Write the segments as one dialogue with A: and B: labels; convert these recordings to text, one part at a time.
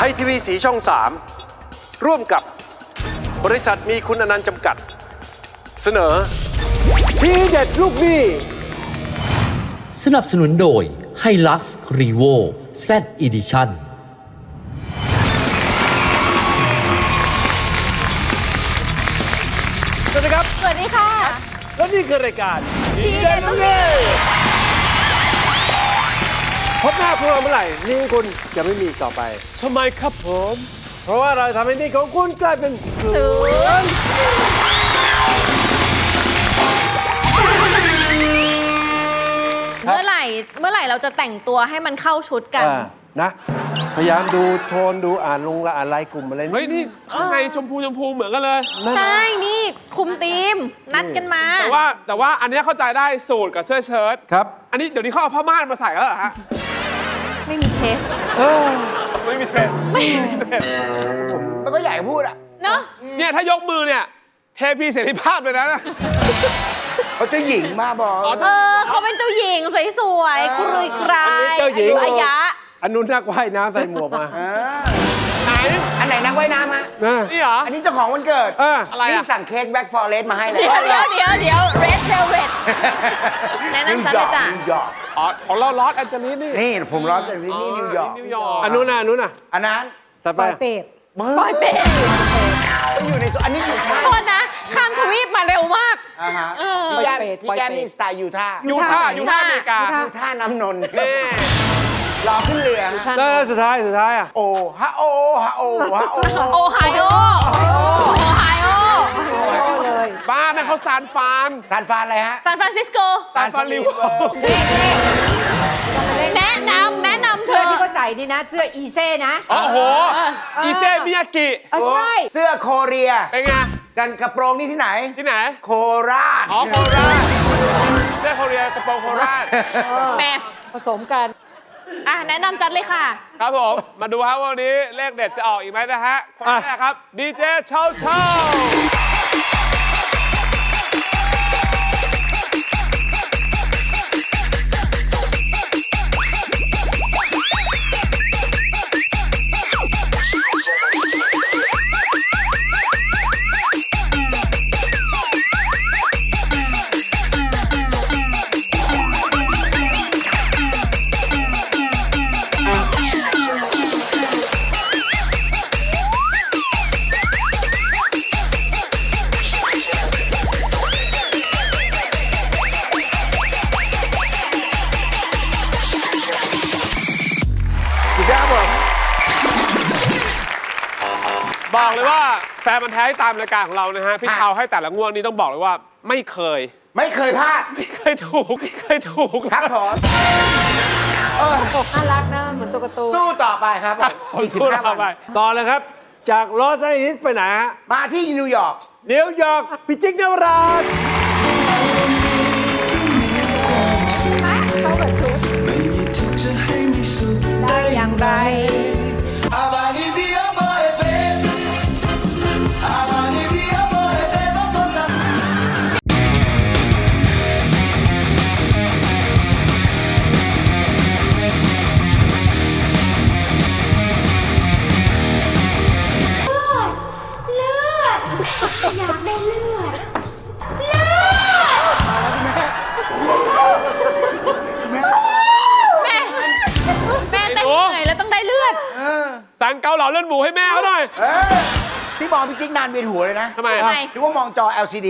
A: ไทยทีวีสีช่อง 3 ร่วมกับบริษัทมีคุณอนันต์จำกัด เสนอ ทีเด็ดลูกหนี้
B: สนับสนุนโดย h i l u x r e v o Z Edition
A: สวัสดีครับ
C: สวัสดีค่ะ
A: และนี่คือรายการ
C: ทีเด็ดลูกหนี้
A: พบหน้าพวกเราเมื่อไหร่หนี่คุณจะไม่มีอีกต่อไป ทำไมครับผม เพราะว่าเราทำให้หนี่ของคุณกลายเป็นศู
C: ศู
A: นย์
C: นย์เมื่อไหร่เมื่อไหร่เราจะแต่งตัวให้มันเข้าชุดกัน
A: อ่านะ พยายามดูโทนดูอ่านลงละอ่านลายกลุ่มอะไร
D: เฮ้ยนี่ข้างในชมพูชมพูเหมือนกันเลย
C: ใช่ นี่คุมทีม นัดกันมา
D: แต่ว่าแต่ว่าอันเนี้ยเข้าใจได้สูทกับเสื้อเชิ้ต
A: ครับ
D: อันนี้เดี๋ยวนี้เขาเอาผ้าม่านมาใส่แล้วเหรอฮะ
C: ไม่มีเทส
A: เออ
D: ไม่มีเทรนด์ไม่มีเทรนด์
E: มันก็ใหญ่พูดอะ
C: เนาะ
D: เนี่ยถ้ายกมือเนี่ย เทพีเสรีภาพเลยนะ
E: เขาเจะหญิงมาบอก
D: อ๋อ
C: เออเขาเป็นเจ้าหญิงสวยๆกรุยกราย
A: อันนี้เจ้าหญิง
C: อายะ
A: อันนู้นนักว่ายน้ำใส่หมวกมา
E: อ่า
D: ไหน
E: อัน ไหนนักว่ายน้ำฮะ
A: นะ
D: นี่เหรอ
E: อันนี้เจ้าของวันเกิด
A: เออ
D: อะไรอะ
E: นี่สั่งเค้กแบ็กฟอร์เรสมาให้แล้ว
C: เดี๋ยวเดี๋ยวเดี๋ยวเดี๋ยว red velvet แนะนำจัดเลยจ้ะ
E: นิวยอร์ก
D: อ๋อของเราลอสแอนเจลิสนี่
E: นี่ผมลอสแอนเจลิสนี่นิวยอร์ก
D: นิวยอร์ก
A: อันนู้นน่ะอันนู้นน่ะ
E: อันนั้น
A: ต่อไป
C: ปล่อยเป็ด
E: ก็อยู่ในโซนอันนี้อยู่ไทย
C: โทษนะ ข้ามทวีปมาเร็วมาก
E: อ่าฮะ
C: เออ
E: พี่แก้มพี่แก้มนี่สไตล์ยูท่าห์
D: ยูท่าห์ยูท่าห์อเมริกา
E: ยูท่าห์น้ำนนท์
D: นี่
E: รอขึ้นเรือฮะ
A: แล้วแล้วสุดท้ายสุดท้ายอะ
E: โอฮะโอฮะโอฮะโอ
C: โอไฮโอ โอไฮโอ
D: บ้านนั่นเขาซานฟราน
E: ทานฟานอะไรฮะ
C: ซานฟรานซิสโก
D: ซานฟรานริเวอร์
C: แนะนำแนะนำเธ
F: เสื้อ
C: อ
F: ที่เขาใส่นี่นะ เสื้ออีเซ่นะ
D: โอ้โห อีเซมิยากิ
F: เออใช่
E: เสื้อโคเรีย
D: เป็นไง
E: กันกระโปรงนี่ที่ไหน
D: ที่ไหน
E: โคราช
D: อ๋อโคราชเสื้อโคเรียกระโปรงโคราช
C: แมช
F: ผสมกัน
C: อะแนะนำจัดเลยค่ะ
D: ครับผม มาดูครับว่าวันนี้เลขเด็ดจะออกอีกไหมนะฮะ คนแรกครับดีเจเช่าเช่า แฟนมันธุ์แท้ที่ตามรายการของเรานะฮะพี่เชาให้แต่ละงวดนี้ต้องบอกเลยว่าไม่เคย
E: ไม่เคยพลาด
D: ไม่เคยถูกไม่เคยถูก
E: ครับผมเออ
F: น่ารักนะเหมือนตัวการ์ตูน
E: สู้ต่อไปครับผม
D: ผม
E: อีกสิบ
D: สู้
E: ห้า
D: ต่อไป
E: วัน
A: ต่อเลยครับ จากลอสแอนเจลิสไปไหนฮะ
E: มาที่นิวยอร์ก
A: นิวยอร์กพิจิกนวราช
C: หัวเล
D: ย
E: นะ
D: ทำไม
C: ทำไม
E: หรือว่ามองจอ LCD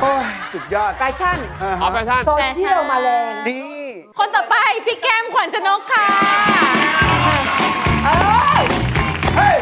E: โอ้ยสุดยอด
F: แฟชั่น
E: อ่า
D: อ๋อ
E: ฮะ
D: แฟชั่น
F: โซเชียลมาแรง
E: นี่
C: คนต่อไปพี่แก้มขวัญชนกค่ะ
F: เอ้ย
E: เฮ้ย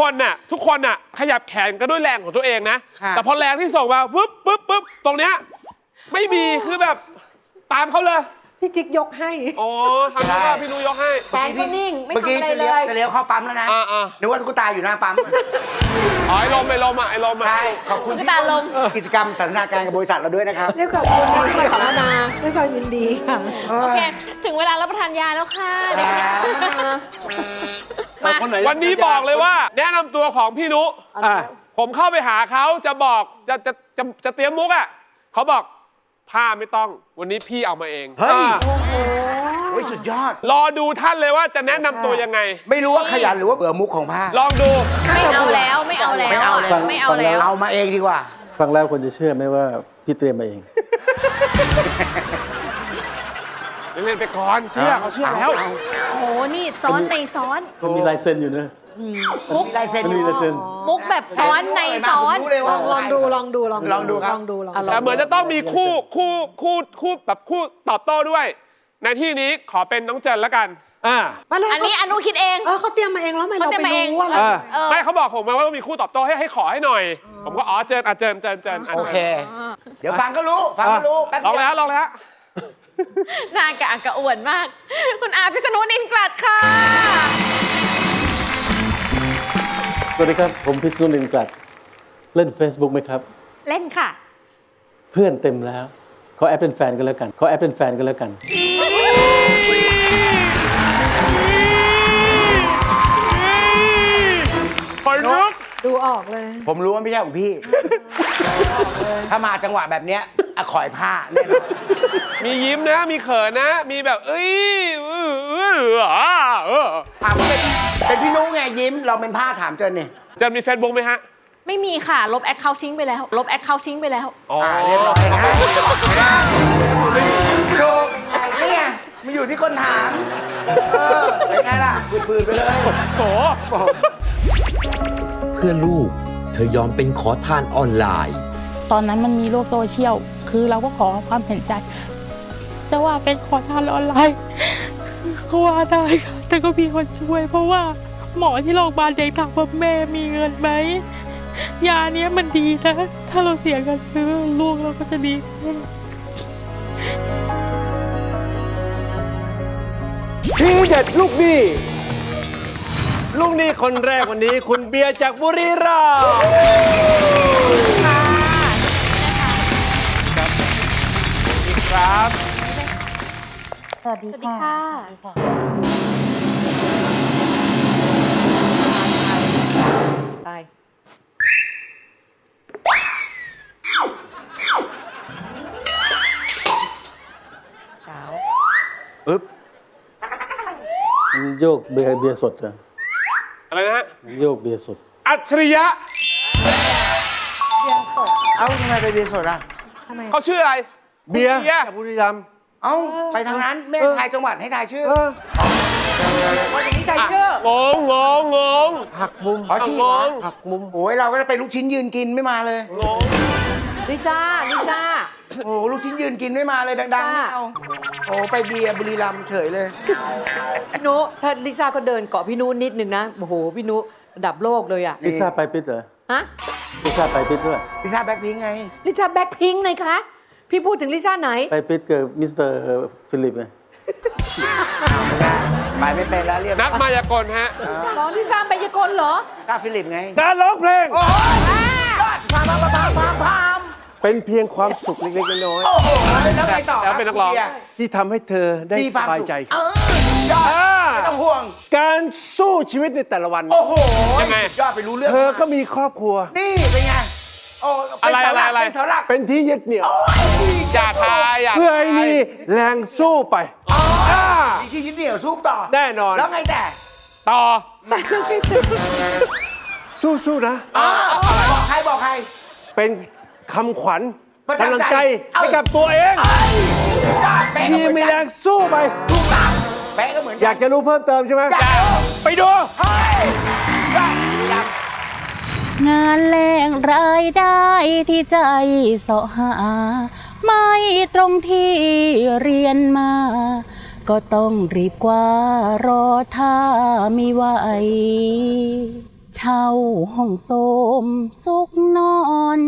C: คน
D: น่ะทุกคนน่ะขยับแขนก็ด้วยแรงของตัวเองนะ
E: ฮะ
D: แต่พอแรงที่ส่งมาปุ๊บปุ๊บปุ๊บตรงเนี้ยไม่มีคือแบบตามเขาเลย
F: พี่จิ๊กยกให้
D: อ๋อทำนี้ว่าพี่นุยกให้
F: แฟนก็นิ่ง ไม่
E: เมื่อกี้
F: ทำอะไร
E: จะ
F: เล
E: เลี้ยวย จะเลี้ยวเข้าปั๊มแล้วนะ
D: อ่าอ่า
E: นึกว่าตุ๊กตาอยู่หน้าปั๊ม
D: อ๋อไอ้ลมไอ้ลมอะไอ้ลมอะ
E: ใช่ขอบคุณ
C: ตุ๊ก
E: ที่
C: ตาลม
E: กิจกรรมสันทนาการกับบริษัทเราด้วยนะครับ
F: เรียกขอบคุณที่มาสัมมนาด้วยความยินดีค่ะ
C: โอเค ถึงเวลารับประทานยาแล้วค่ะเด็กๆมา
A: คนไหน
D: วันนี้บอกเลยว่า แนะนำตัวของพี่นุ
A: อะ
D: ผมเข้าไปหาเขาจะบอกจะจะจะจะเตรียมมุกอะเขาบอก ผ้าไม่ต้อง วันนี้พี่เอามาเอง
E: เฮ้ย
A: อะ
E: โอ้ยสุดยอด
D: รอดูท่านเลยว่าจะแนะนำตัวยังไง
E: ไม่รู้ว่าขยันหรือว่าเบื่อมุกของผ้า
D: ลองดู
C: ไม่เอาแล้วไม่เอาแล้ว
E: ไม่เอา
C: อะ
E: แล้ว
C: ไม่เอาแล้ว
E: เอามาเองดีกว่า
G: ฟังแล้วคนจะเชื่อไหมว่าพี่เตรียมมาเอง
D: เล่นไปก่อน เชื่อเขาเชื่อแล้วา
C: โอ้โหนี่ซ้อนในซ้อน
G: มันมีลายเซ็นอยู่นะ
C: มุก
E: มีลายเซ็น
G: มันมีลายเซ็น
C: มุกแบบซ้อนในซ้อน
E: ผมรู้เลย
F: ล
E: ว่า
F: องลองดูลองดูลอง
E: ลองดูครับ
F: ลองดูลอง
D: แต่เหมือนจะต้องมีคู่คู่คู่คู่แบบคู่ตอบโต้ด้วย ในที่นี้ขอเป็นน้องเจนแล้วกัน
A: อะ
F: มาเลย
C: อันนี้อนุคิดเอง
F: เออเขาเตรียมมาเองแล้วทำไม
C: เขา
F: เรา
C: เตรียม
F: ไป
C: มาเอง
F: รู้ว่าเรา
A: อะ
C: เออ
D: ไม่เขาบอกผมมาว่าต้องมีคู่ตอบโต้ให้ให้ขอให้หน่อย ผมก็อ๋อเจนอะเจนเจนเจนอะ
E: โอเค เดี๋ยวฟังก็รู้ ฟังก็รู้แป๊บ
D: ลอง
E: เดี
D: แล้
E: ยว
D: ลองแล้ว
C: หนากะอักกะอ่วนมาก คุณอาพิษณุนินกลัดค่ะ
G: ส วัสดีครับ ผมพิษณุนินกลัด เล่น Facebook ไหมครับ
C: เล่นค่ะ
G: เพื่อนเต็มแล้วขอแอปเป็นแฟนกันแล้วกันขอแอปเป็นแฟนกันแล้วกัน
D: คอยลุก
F: ดูออกเลย
E: ผมรู้ว่าไม่ใช่ของพี่ ถ้ามาจังหวะแบบเนี้ย อะขอยผ้าแน่นอน
D: มียิ้มนะ มีเขินนะ มีแบบ เอ้ยเออเอออ่าเออ
E: ถามว่าเป็นเป็นพี่นุ้งไงยิ้มเราเป็นผ้าถามเจนนี่
D: เจนมีเฟซบุ๊กไหมฮะ
C: ไม่มีค่ะ ลบแอคเคาท์ทิ้งไปแล้ว ลบแอคเคาท์ทิ้งไปแล้ว
D: อ๋อ
E: อ่าเรียบร้อยนะดูนี่ไงมันอยู่ที่คนถามเออเป็นไงล่ะฟืนๆไปเลย
D: โถ
B: เพื่อลูก เธอยอมเป็นขอทานออนไลน์
H: ตอนนั้นมันมีโลกโซเชียล คือเราก็ขอความเห็นใจจะว่าเป็นขอทานออนไลน์ก็ว่าได้ค่ะแต่ก็มีคนช่วย เพราะว่าหมอที่โรงพยาบาลเด็กถามว่าแม่มีเงินไหมยาเนี้ยมันดีนะ ถ้าเราเสียเงินซื้อลูกเราก็จะดีขึ้น
A: ทีเด็ดลูกหนี้ลูกนี้คนแรกวันนี้คุณเบียร์จากบุรีรัมย์ ครับ
C: สวัสดีค่ะ
F: ตาย
E: ปึ๊บ
G: มันโยกเบียร์เบียร์สดอะ
D: อะไรนะฮะ
G: มันโยกเบียร์สด
D: อัจฉริยะ
E: เอ้าทำไมไปเรียนสดอะ
F: ทำไม
D: เขาชื่ออะไร
A: เบียร์
D: เบียร์
A: จากบุรีรัมย์
E: เอ้า ไปทางนั้นแม่ทายจังหวัดให้ทายชื่อ
A: เออ
F: นี่ใจเชื่อง
D: งงงงง
A: หักมุม
E: ขอชี้
D: ง
E: เหรอง
A: หักมุม
E: โอ้ยเราก็จะไปลูกชิ้นยืนกินไม่มาเลย
D: งง
F: ลิซ่าลิซ่า
E: โอ้โหลูกชิ้นยืนกินไม่มาเลยดังๆไม่เอาโอ้ไปเบียร์บุรีรัมย์เฉยเลย
F: พี่นุถ้าลิซ่าก็เดินเกาะพี่นุนิดนึงนะ โอ้โห พี่นุระดับโลกเลยอะ
G: ลิซ่าไปปิดเหรอ
F: ฮะ
G: ลิซ่าไปปิดด้วย
E: พิซซ่าแบ็คพิงค์ไง
F: ลิซ่าแบ็คพิงค์เลยคะ พี่พูดถึงลิซ่าไหน
G: ไปปิดกับมิสเตอร์ฟิลิปไง
E: ไปไม่เป็นแล้วเรียบ
D: นักมายากลฮะ
F: ของลิซ่าไปยากลเหรอ
E: กาฟิลิปไง
A: การร้องเพลง
E: โอ้ยยอดพามพามพามพามพาม
A: เป็นเพียงความสุขเล็กๆน้อย
E: โอ้โหแล้วไงต่อ
D: แล้วเป็นนักร้อง
E: บีย
A: ๆที่ทำให้เธอได้
E: มีค
A: ส
E: วาม
A: บาย
E: สุข
A: ใจ
E: เออยอด
A: อ่า
E: ไม่ต้องห่วง
A: การสู้ชีวิตในแต่ละวัน
E: โอ้โห
D: ยังไง
E: ยอดไปรู้เรื่อง
A: เธอก็มีครอบครัว
E: นี่เป็นไง โอ้เป็นเสาหลัก
D: อะไรอะไร
E: เป็นเสาหลัก
A: เป็นที่ยึดเหนี่ยว
D: อย่าทายอย่า
A: เพื่อให้มีแรงสู้ไป
E: อ๋อ
A: อ่า
E: มีที่ยึดเหนี่ยวสู้ต่อ
A: แน่นอน
E: แล้วไงแต่
D: ต่อ
A: สู้ๆนะ
E: อ๋อบอกใครบอกใคร
A: เป็นคำขวัญ
E: ประจำใจ
A: กำลังใจ
E: เอ้า
A: ให้กับตัวเอง
E: เอ้ยยอดเป๊ะก็
A: ที่
E: เหมือน
A: มี
E: กั
A: แร
E: น
A: งสู้ไป
E: ถูกต้องเป๊ะก็เหมือน
A: อยากจะรู้เพิ่มเติมใช่ไหม
E: อยากรู้
A: ไปดู
E: เฮ้ยยอดยอด
H: งานแลงรายได้ที่ใจเสาะหา ไม่ตรงที่เรียนมา ก็ต้องรีบกว่ารอถ้ามีไหวเช่าห้องโสมสุกนอน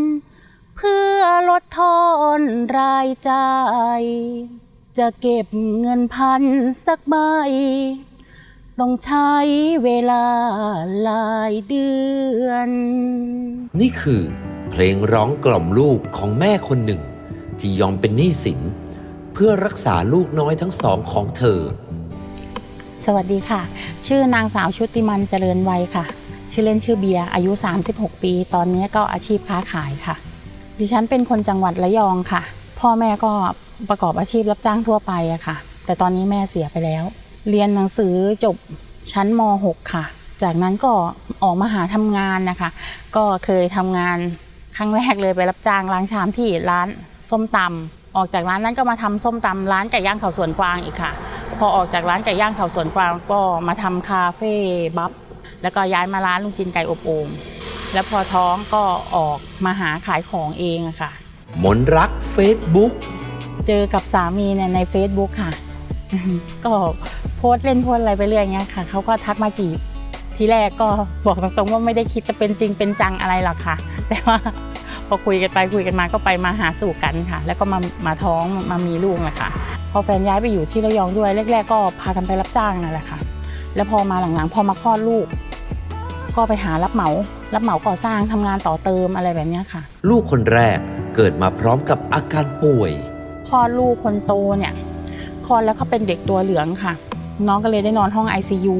H: เพื่อลดทอนรายจ่าย จะเก็บเงินพันสักใบ ต้องใช้เวลาหลายเดือน
B: นี่คือเพลงร้องกล่อมลูกของแม่คนหนึ่ง ที่ยอมเป็นหนี้สิน เพื่อรักษาลูกน้อยทั้งสองของเธอ
H: สวัสดีค่ะ ชื่อนางสาวชุติมันเจริญวัยค่ะ ชื่อเล่นชื่อเบียร์อายุ 36 ปี ตอนนี้ก็อาชีพค้าขายค่ะ ดิฉันเป็นคนจังหวัดระยองค่ะ พ่อแม่ก็ประกอบอาชีพรับจ้างทั่วไปอะค่ะ แต่ตอนนี้แม่เสียไปแล้ว เรียนหนังสือจบชั้นม .6 ค่ะ จากนั้นก็ออกมาหาทำงานนะคะ ก็เคยทำงานครั้งแรกเลยไปรับจ้างล้างชามที่ร้านส้มตำออกจากร้านนั้นก็มาทำส้มตำร้านไก่ย่างเขาสวนกวางอีกค่ะ พอออกจากร้านไก่ย่างเขาสวนกวางก็มาทำคาเฟ่บัฟแล้วก็ย้ายมาร้านลุงจินไก่อบโอ่งแล้วพอท้องก็ออกมาหาขายของเองอะค่ะ
B: มนรักเฟซบุ๊ก
H: เจอกับสามีเนี่ยใน Facebook ค่ะ ก็โพสต์เล่นโพสต์อะไรไปเรื่อยเงี้ยค่ะเขาก็ทักมาจีบทีแรกก็บอกตรงๆว่าไม่ได้คิดจะเป็นจริงเป็นจังอะไรหรอกค่ะ แต่ว่าพอคุยกันไปคุยกันมาก็ไปมาหาสู่กันค่ะ แล้วก็มามาท้องมามีลูกแหละค่ะ พอแฟนย้ายไปอยู่ที่ระยองด้วยแรก ๆ ก็พากันไปรับจ้างนั่นแหละค่ะ แล้วพอมาหลังๆ พอมาคลอดลูก ก็ไปหารับเหมา รับเหมาก่อสร้างทำงานต่อเติมอะไรแบบเนี้ยค่ะ
B: ลูกคนแรกเกิดมาพร้อมกับอาการป่วย
H: คลอดลูกคนโตเนี่ยคลอดแล้วเขาเป็นเด็กตัวเหลืองค่ะ น้องก็เลยได้นอนห้อง ICU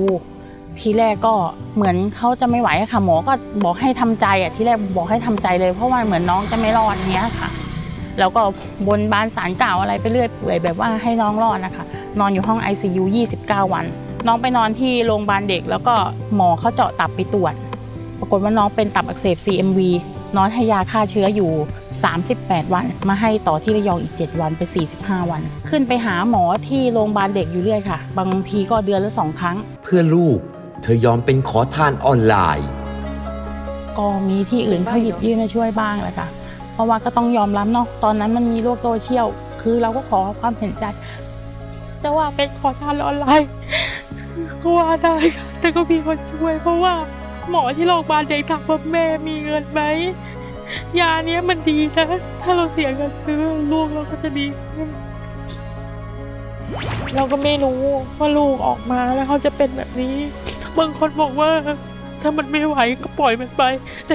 H: ทีแรกก็เหมือนเขาจะไม่ไหวอะค่ะหมอก็บอกให้ทำใจอะทีแรกบอกให้ทำใจเลย เพราะว่าเหมือนน้องจะไม่รอดเนี้ยค่ะ แล้วก็บนบานสารกล่าวอะไรไปเรื่อยเปื่อยแบบว่าให้น้องรอดนะคะ นอนอยู่ห้อง ICU 29 วัน น้องไปนอนที่โรงพยาบาลเด็ก แล้วก็หมอเขาเจาะตับไปตรวจ ปรากฏว่าน้องเป็นตับอักเสบ CMV น้อนให้ยาฆ่าเชื้ออยู่ 38 วัน มาให้ต่อที่ระยองอีก 7 วันไป45 วัน ขึ้นไปหาหมอที่โรงพยาบาลเด็กอยู่เรื่อยค่ะ บางทีก็เดือนละสองครั้ง
B: เพื่อลูก เธอยอมเป็นขอทานออนไลน์
H: ก็มีที่อื่นเขาหยิบยื่นมาช่วยบ้างแหละค่ะ เพราะว่าก็ต้องยอมรับเนาะตอนนั้นมันมีโลกโซเชียลคือเราก็ขอความเห็นใจจะว่าเป็นขอทานออนไลน์ก็ว่าได้ค่ะแต่ก็มีคนช่วยเพราะว่าหมอที่โรงพยาบาลเด็กถามว่าแม่มีเงินไหม ยาเนี้ยมันดีนะ ถ้าเราเสียเงินซื้อลูกเราก็จะดีขึ้นเราก็ไม่รู้ว่าลูกออกมาแล้วเขาจะเป็นแบบนี้บางคนบอกว่า ถ้ามันไม่ไหวก็ปล่อยมันไป แต่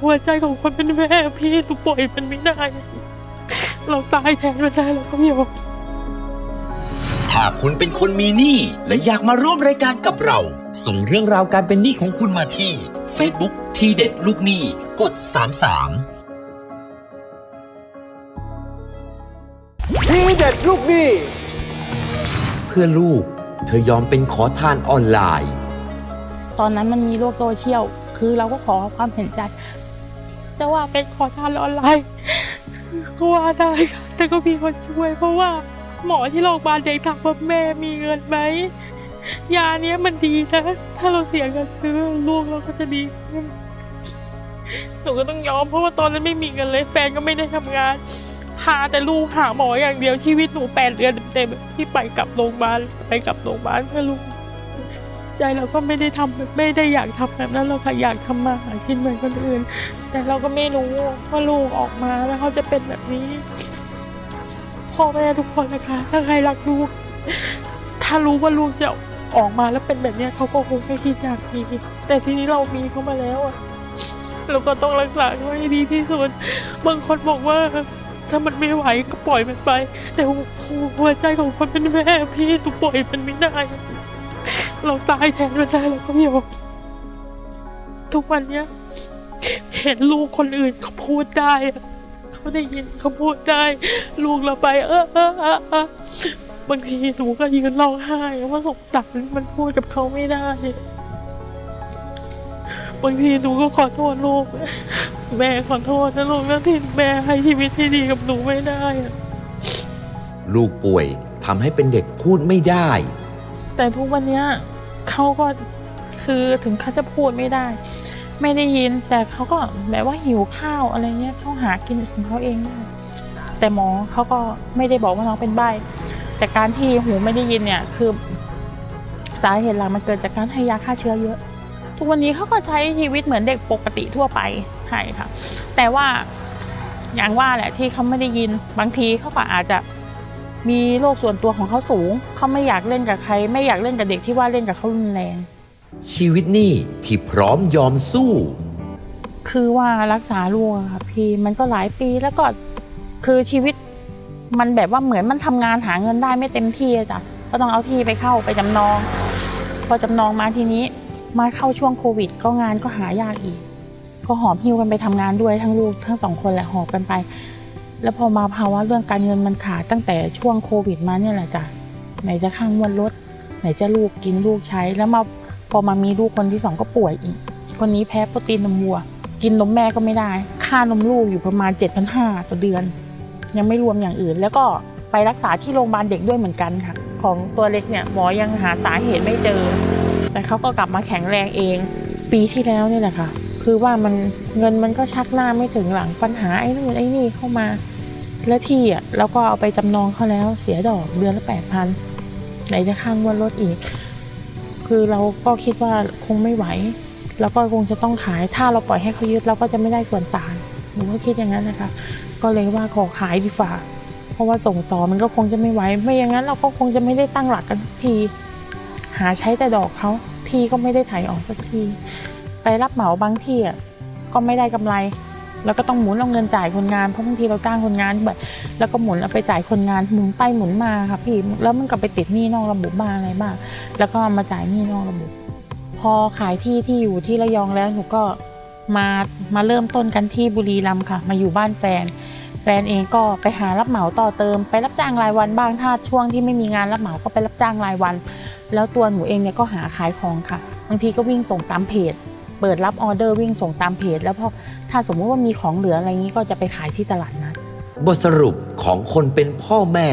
H: หัวใจของคนเป็นแม่พี่หนูปล่อยมันไม่ได้ เราตายแทนมันได้เราก็ไม่ยอม
B: ถ้าคุณเป็นคนมีหนี้และอยากมาร่วมรายการกับเรา ส่งเรื่องราวการเป็นหนี้ของคุณมาที่ Facebook ที่เด็ดลูกหนี้กด 33
A: ทีเด็ดลูกหนี้
B: เพื่อลูก เธอยอมเป็นขอทานออนไลน์
H: ตอนนั้นมันมีโลกโซเชียล คือเราก็ขอความเห็นใจ จะว่าเป็นขอทานออนไลน์ก็ว่าได้ค่ะแต่ก็มีคนช่วยเพราะว่าหมอที่โรงพยาบาลเด็กถามว่าแม่มีเงินไหม ยาเนี้ยมันดีนะ ถ้าเราเสียเงินซื้อลูกเราก็จะดีขึ้นหนูก็ต้องยอมเพราะว่าตอนนั้นไม่มีเงินเลย แฟนก็ไม่ได้ทำงาน พาแต่ลูกหาหมออย่างเดียวชีวิตหนูแปดเดือนเต็มที่ไปกลับโรงพยาบาลไปกลับโรงพยาบาลเพื่อลูกใจเราก็ไม่ได้ทำแบบไม่ได้อยากทำแบบนั้นเราค่ะอยากทำมาหากินเหมือนคนอื่น แต่เราก็ไม่รู้ว่าลูกออกมาแล้วเขาจะเป็นแบบนี้พ่อแม่ทุกคนนะคะ ถ้าใครรักลูก ถ้ารู้ว่าลูกจะ ออกมาแล้วเป็นแบบเนี้ยเขาก็คงไม่คิดอยากมีแต่ทีนี้เรามีเขามาแล้วอะเราก็ต้องรักษาเขาให้ดีที่สุดบางคนบอกว่า ถ้ามันไม่ไหวก็ปล่อยมันไป แต่หัวใจของคนเป็นแม่พี่หนูปล่อยมันไม่ได้ เราตายแทนมันได้เราก็ไม่ยอมทุกวันเนี้ยเห็นลูกคนอื่นเขาพูดได้เขาได้ยินเขาพูดได้ ลูกเราไป เออเออเออ บางทีหนูก็ยืนร้องไห้ว่าสงสารมันพูดกับเขาไม่ได้ บางทีหนูก็ขอโทษลูก แม่ขอโทษนะลูกนะที่แม่ให้ชีวิตที่ดีกับหนูไม่ได้อะ
B: ลูกป่วยทำให้เป็นเด็กพูดไม่ได้
H: แต่ทุกวันเนี้ยเขาก็คือถึงเขาจะพูดไม่ได้ ไม่ได้ยินแต่เขาก็แบบว่าหิวข้าวอะไรเงี้ยเขาหากินของเขาเองได้แต่หมอเขาก็ไม่ได้บอกว่าน้องเป็นใบ้ แต่การที่หูไม่ได้ยินเนี่ยคือสาเหตุหลักมันเกิดจากการให้ยาฆ่าเชื้อเยอะ ทุกวันนี้เขาก็ใช้ชีวิตเหมือนเด็กปกติทั่วไปใช่ค่ะ แต่ว่าอย่างว่าแหละที่เขาไม่ได้ยินบางทีเขาก็อาจจะมีโรคส่วนตัวของเขาสูง เขาไม่อยากเล่นกับใคร ไม่อยากเล่นกับเด็กที่ว่าเล่นกับเขารุนแรง
B: ชีวิตหนี้ที่พร้อมยอมสู้
H: คือว่ารักษาลูกอะค่ะพี่มันก็หลายปีแล้วก็คือชีวิต มันแบบว่าเหมือนมันทำงานหาเงินได้ไม่เต็มที่จ้ะก็ต้องเอาที่ไปเข้าไปจำนอง พอจำนองมาทีนี้มาเข้าช่วงโควิด ก็งานก็หายากอีก ก็หอบหิ้วกันไปทำงานด้วยทั้งลูกทั้งสองคนแหละหอบกันไป แล้วพอมาภาวะเรื่องการเงินมันขาดตั้งแต่ช่วงโควิดมาเนี่ยแหละจ้ะไหนจะข้างวันรถไหนจะลูกกินลูกใช้แล้วมาพอมามีลูกคนที่สองก็ป่วยอีก คนนี้แพ้โปรตีนนมวัว กินนมแม่ก็ไม่ได้ ค่านมลูกอยู่ประมาณ7,500ต่อเดือน ยังไม่รวมอย่างอื่น แล้วก็ไปรักษาที่โรงพยาบาลเด็กด้วยเหมือนกันค่ะ ของตัวเล็กเนี่ยหมอยังหาสาเหตุไม่เจอ แต่เขาก็กลับมาแข็งแรงเอง ปีที่แล้วนี่แหละค่ะ คือว่ามันเงินมันก็ชักหน้าไม่ถึงหลังปัญหาไอ้นู่นไอ้นี่เข้ามาและที่อะเราก็เอาไปจำนองเขาแล้วเสียดอกเดือนละแปดพันไหนจะข้างวันรถอีก คือเราก็คิดว่าคงไม่ไหว แล้วก็คงจะต้องขายถ้าเราปล่อยให้เขายึดเราก็จะไม่ได้ส่วนต่างหนูก็คิดอย่างนั้นนะคะ ก็เลยว่าขอขายดีฝ่าเพราะว่าส่งต่อมันก็คงจะไม่ไหวไม่อย่างนั้นเราก็คงจะไม่ได้ตั้งหลักกันที หาใช้แต่ดอกเขาทีก็ไม่ได้ถ่ายออกสักที ไปรับเหมาบางที่อะก็ไม่ได้กำไร แล้วก็ต้องหมุนเอาเงินจ่ายคนงานเพราะบางทีเราจ้างคนงานแบบแล้วก็หมุนเอาไปจ่ายคนงานหมุนไปหมุนมาค่ะพี่แล้วมันก็ไปติดหนี้นอกระบบบ้างอะไรบ้างแล้วก็มาจ่ายหนี้นอกระบบพอขายที่ที่อยู่ที่ระยองแล้วหนูก็มามาเริ่มต้นกันที่บุรีรัมย์ค่ะ มาอยู่บ้านแฟน แฟนเองก็ไปหารับเหมาต่อเติม ไปรับจ้างรายวันบ้างถ้าช่วงที่ไม่มีงานรับเหมาก็ไปรับจ้างรายวัน แล้วตัวหนูเองเนี่ยก็หาขายของค่ะบางทีก็วิ่งส่งตามเพจ เปิดรับออเดอร์วิ่งส่งตามเพจ แล้วพอถ้าสมมติว่ามีของเหลืออะไรงี้ก็จะไปขายที่ตลาดนัด
B: บทสรุปของคนเป็นพ่อแม่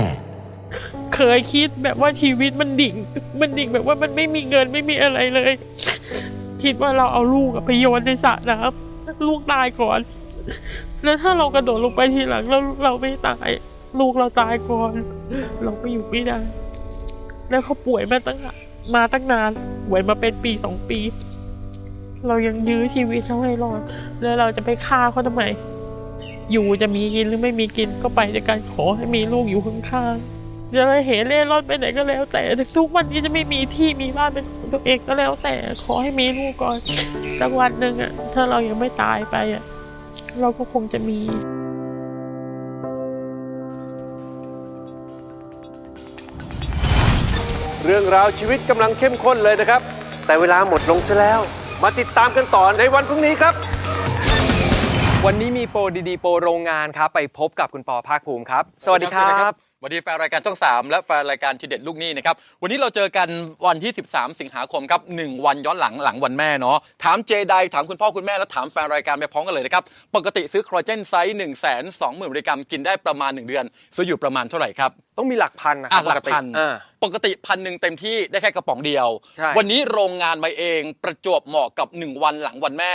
H: เคยคิดแบบว่าชีวิตมันดิ่ง มันดิ่งแบบว่ามันไม่มีเงินไม่มีอะไรเลย คิดว่าเราเอาลูกอะไปโยนในสระน้ำลูกตายก่อน แล้วถ้าเรากระโดดลงไปทีหลังแล้วเราไม่ตาย ลูกเราตายก่อน เราก็อยู่ไม่ได้ แล้วเขาป่วยมาตั้งมาตั้งนานป่วยมาเป็นปีสองปี เรายังยื้อชีวิตเขาให้รอดแล้วเราจะไปฆ่าเขาทำไม อยู่จะมีกินหรือไม่มีกินก็ไปในการขอให้มีลูกอยู่ข้างๆจะเหเร่ร่อนไปไหนก็แล้ว แต่ทุกวันนี้จะไม่มีที่มีบ้านเป็นของตัวเองก็แล้ว แต่ขอให้มีลูกก่อนสักวันหนึ่งอะถ้าเรายังไม่ตายไปอะ เราก็คงจะมี
A: เรื่องราวชีวิตกำลังเข้มข้นเลยนะครับ แต่เวลาหมดลงซะแล้ว มาติดตามกันต่อในวันพรุ่งนี้ครับ
I: วันนี้มีโปรดีๆ โปรโรงงานครับ ไปพบกับคุณปอภาคภูมิครับ สวัสดีครับ
J: ส วัสดีแฟนรายการช่อง 3 และแฟนรายการทีเด็ดลูกหนี้นะครับ วันนี้เราเจอกันวันที่ 13 สิงหาคมครับ1วันย้อนหลังหลังวันแม่เนาะถามเจไดถามคุณพ่อคุณแม่ แล้วถามแฟนรายการไปพร้อมกันเลยนะครับ ปกติซื้อคอลลาเจนไซส์1 2 0 0 0 0มิลลิกรัมกินได้ประมาณ 1 เดือน ซื้ออยู่ประมาณเท่าไหร่ครับ
I: ต้องมีหลักพันนะค
J: อะ
I: รับ
J: หลักพัน
I: อ่า
J: ปกติพันหนึ่งเต็มที่ได้แค่กระป๋องเดียว
I: ใช่
J: วันนี้โรงงานมาเองประจวบเหมาะกับ 1 วันหลังวันแม่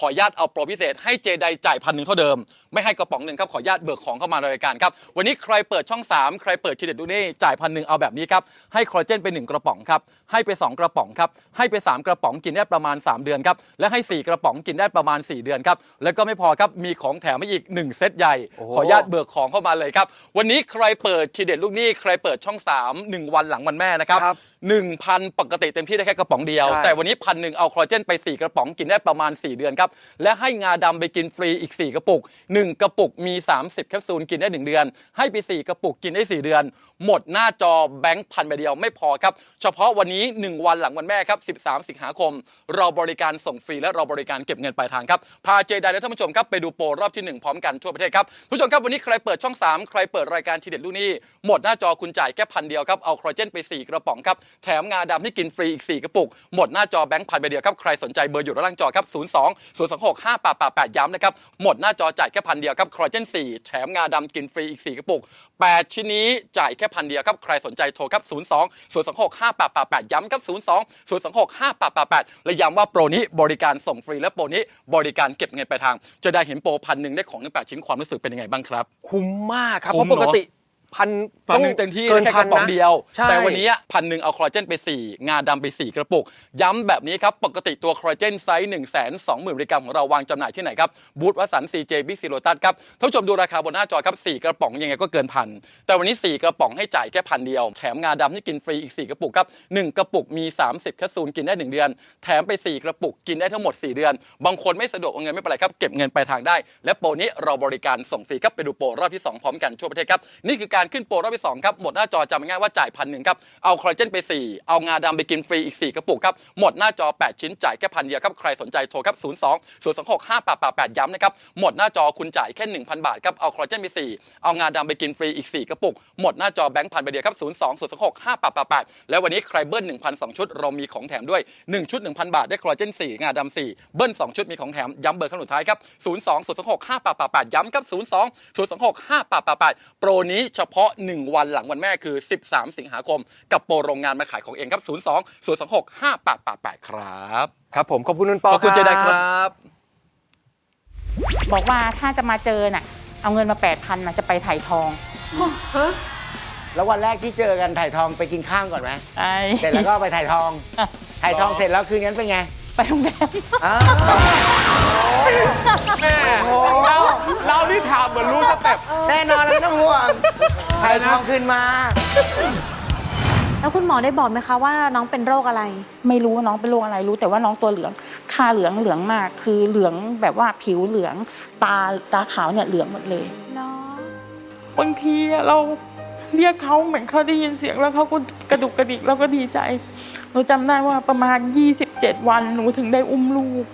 J: ขออนุญาตเอาโปรพิเศษให้เจไดจ่ายพันหนึ่งเท่าเดิม ไม่ให้กระป๋องหนึ่งครับขออนุญาตเบิกของเข้ามาในรายการครับ วันนี้ใครเปิดช่อง 3 ใครเปิดทีเด็ดดูนี่จ่ายพันหนึ่งเอาแบบนี้ครับ ให้คอลลาเจนไปหนึ่งกระป๋องครับ ให้ไป 2 กระป๋องครับ ให้ไป 3 กระป๋องกินได้ประมาณ 3 เดือนครับ และให้ 4 กระป๋องกินได้ประมาณ 4 เดือนครับ แล้วก็ไม่พอครับมีของแถมมาอีก1เซตใหญ่ขออนุญาตเบิกของเข้ามาเลยครับ วันนี้ใครเปิดทีเด็ดลูกหนี้ใครเปิดช่อง3 1วันหลังวันแม่นะครับ
I: ครับ
J: 1,000 ปกติเต็มที่ได้แค่กระป๋องเดียว
I: ใช่
J: แต่วันนี้พันหนึ่งเอาคอลลาเจนไป 4 กระป๋องกินได้ประมาณ 4 เดือนครับ และให้งาดำไปกินฟรีอีก 4 กระปุก 1 กระปุกมี 30 แคปซูลกินได้ 1 เดือน ให้ไป 4 กระปุกกินได้ 4 เดือน หมดหน้าจอแบงค์พันใบเดียวไม่พอครับ เฉพาะวันนี้ 1 วันหลังวันแม่ครับ 13 สิงหาคม เราบริการส่งฟรีและเราบริการเก็บเงินปลายทางครับพาเจไดและท่านผู้ชมครับไปดูโปรรอบที่1พร้อมกันทั่วประเทศครับผู้ชมครับวันนี้ใครเปิดช่อง3ใครเปิดรายการทีเด็ดลูกหนี้หมดหน้าจอคุณจ่ายแค่พันเดียวครับเอาคอลลาเจนไป4กระป๋องครับแถมงาดำให้กินฟรีอีก 4 กระปุก หมดหน้าจอแบงค์พันเดียวครับ ใครสนใจเบอร์อยู่ด้านล่างจอครับ 02 026 5888 ย้ำนะครับ หมดหน้าจอจ่ายแค่พันเดียวครับคอลลาเจน4 แถมงาดำกินฟรีอีก 4 กระปุก 8 ชิ้นนี้จ่ายแค่พันเดียวครับ ใครสนใจโทรครับ 02 026 5888 ย้ำครับ 02 026 5888 และย้ำว่าโปรนี้บริการส่งฟรีและโปรนี้บริการเก็บเงินปลายทาง จะได้เห็นโปรพันหนึ่งได้ของถึง8ชิ้นความรู้สึกเป็นยังไงบ้างครับ
I: คุ้มมากครับ
J: คุ้
I: เพราะปกติ พัน
J: พันหนึ่งเต็มที่
I: เกิน
J: แค่
I: พั
J: ก
I: น
J: ระป๋อง
I: นะ
J: เดียว
I: ใช่
J: แต่วันนี้พันหนึ่งเอาคอลลาเจนไป 4 งาดำไป 4 กระปุก ย้ำแบบนี้ครับ ปกติตัวคอลลาเจนไซส์1 2 0 0 0 0มิลลิกรัมของเราวางจำหน่ายที่ไหนครับบูธวัสันซีเจบิซิโลตัสครับท่านผู้ชมดูราคาบนหน้าจอครับ 4 กระป๋องยังไงก็เกินพัน แต่วันนี้ 4 กระป๋องให้จ่ายแค่พันเดียว แถมงาดำที่กินฟรีอีก 4 กระปุกครับ1กระปุกมี 30แคปซูลกินได้ 1 เดือน แถมไป 4 กระปุกกินได้ทั้งหมด 4 เดือน บางคนไม่สะดวกเอาเงินไม่เป็นไรครับเก็บเงินไปลายทางได้ และโปรนี้เราบริการส่งฟรีครับไปดูโปรรอบที่2พร้อมกันทั่วประเทศครับนี่คือการขึ้นโปรรอบที่2ครับหมดหน้าจอจำง่ายว่าจ่ายพันหนึ่งครับเอาคอลลาเจนไป 4 เอางาดำไปกินฟรีอีก 4 กระปุกครับหมดหน้าจอ 8 ชิ้นจ่ายแค่พันเดียวครับใครสนใจโทรครับ 02 026 5888 ย้ำนะครับหมดหน้าจอคุณจ่ายแค่ 1,000 บาทครับเอาคอลลาเจนไป 4 เอางาดำไปกินฟรีอีก 4 กระปุก หมดหน้าจอแบงค์พันไปเดียวครับ 02 026 5888 แล้ววันนี้ใครเบิ้ล1,002 ชุดเรามีของแถมด้วย 1 ชุด 1,000 บาทได้คอลลาเจน 4 งาดำ4เบิ้ล2ชุดมีของแถมย้ำเบอร์ขั้นสุดท้ายครับ02 026 5888 ย้ำครับ 02 026 5888 โปรนี้เฉพาะ 1 วันหลังวันแม่คือ 13 สิงหาคม กับโปรโรงงานมาขายของเองครับ 02 026 5888 ครับ
I: ครับผมขอบคุณคุณปอ
J: ขอบคุณเจไดค
I: บ
J: รับ
H: บอกว่าถ้าจะมาเจอน่ะ เอาเงินมาแปดพันน่ะจะไปถ่ายทอง
E: แล้ววันแรกที่เจอกันถ่ายทองไปกินข้าวก่อนไหม
H: ไป
E: เสร็จแล้วก็ไปถ่ายทอง ถ่ายทองเสร็จแล้วคืนนั้นเป็นไง
H: ไปโรงแรม
E: อ้าว
D: แม่เราเรานี่ถามเหมือนรู้สเต็ป
E: แน่นอนเลยไม่ต้องห่วงถ่ายทองคืนมา
K: แล้วคุณหมอได้บอกไหมคะว่าน้องเป็นโรคอะไร
H: ไม่รู้ว่าน้องเป็นโรคอะไรรู้แต่ว่าน้องตัวเหลืองคาเหลืองเหลืองมาก คือเหลืองแบบว่าผิวเหลือง ตาตาขาวเนี่ยเหลืองหมดเลย
K: เนาะ
H: บางทีอะเราเรียกเขาเหมือนเขาได้ยินเสียงแล้วเขาก็กระดุกกระดิกเราก็ดีใจ หนูจำได้ว่าประมาณ 27 วันหนูถึงได้อุ้มลูก